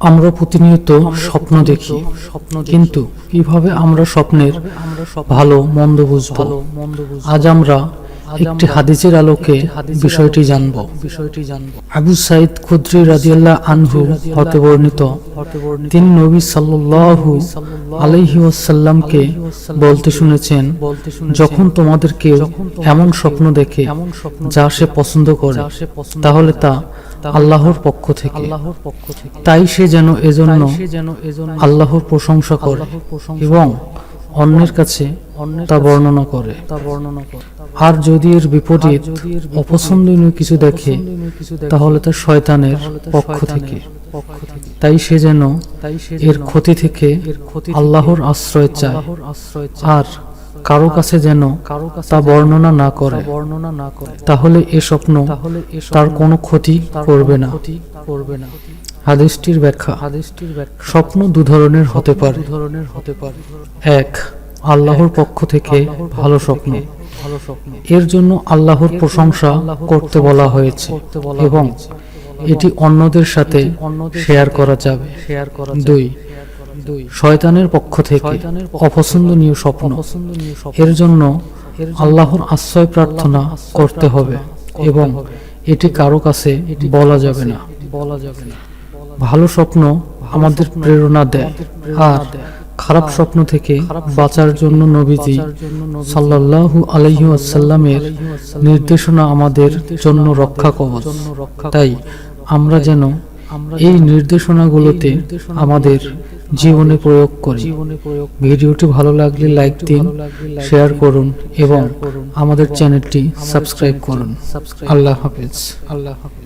আমরা প্রতিনিয়ত স্বপ্ন দেখি। স্বপ্ন কিন্তু কীভাবে আমরা স্বপ্নের ভালো মন্দ বুঝব? আজ আমরা একটি হাদিসের আলোকে বিষয়টি জানব। বিষয়টি জানব। আবু সাইদ খুদ্রি রাদিয়াল্লাহ আনহু হতে বর্ণিত। তিনি নবী সাল্লাল্লাহু আলাইহি ওয়াসাল্লামকে বলতে শুনেছেন যখন তোমাদের কেউ এমন স্বপ্ন দেখে যা সে পছন্দ করে তাহলে তা আল্লাহর পক্ষ থেকে। তাই সে যেন এজন্য আল্লাহর প্রশংসা করে এবং অন্যের কাছে তা বর্ণনা করে। আর যদি এর বিপরীত অপছন্দনীয় কিছু দেখে তাহলে তা শয়তানের পক্ষ থেকে। তাই সে যেন এর ক্ষতি থেকে আল্লাহর আশ্রয় চায়। আর কারও কাছে যেন তা বর্ণনা না করে বর্ণনা না করে। তাহলে এ স্বপ্ন তার কোনো ক্ষতি করবে না। করবে না। হাদিসটির ব্যাখ্যা হাদিসটির ব্যাখ্যা। স্বপ্ন দু ধরনের হতে পারে। ধরনের হতে পারে। এক আল্লাহর পক্ষ থেকে ভালো স্বপ্ন। এর জন্য আল্লাহর প্রশংসা করতে বলা হয়েছে এবং এটি অন্যদের সাথে শেয়ার করা যাবে। শেয়ার করা দুই শয়তানের পক্ষ থেকে অপছন্দনীয় স্বপ্ন। এর জন্য আল্লাহর আশ্রয় প্রার্থনা করতে হবে এবং এটি কারও কাছে বলা যাবে না। বলা যাবে না। ভালো স্বপ্ন আমাদের প্রেরণা দেয়। আর খারাপ স্বপ্ন থেকে বাঁচার জন্য নবীজি সাল্লাল্লাহু আলাইহি ওয়াসাল্লামের নির্দেশনা আমাদের জন্য রক্ষা কবচ। তাই আমরা যেন এই নির্দেশনাগুলোতে আমাদের জীবনে প্রয়োগ করি। ভিডিওটি ভালো লাগলে লাইক দিন শেয়ার করুন এবং আমাদের চ্যানেলটি সাবস্ক্রাইব করুন। আল্লাহ হাফিজ। আল্লাহ হাফেজ।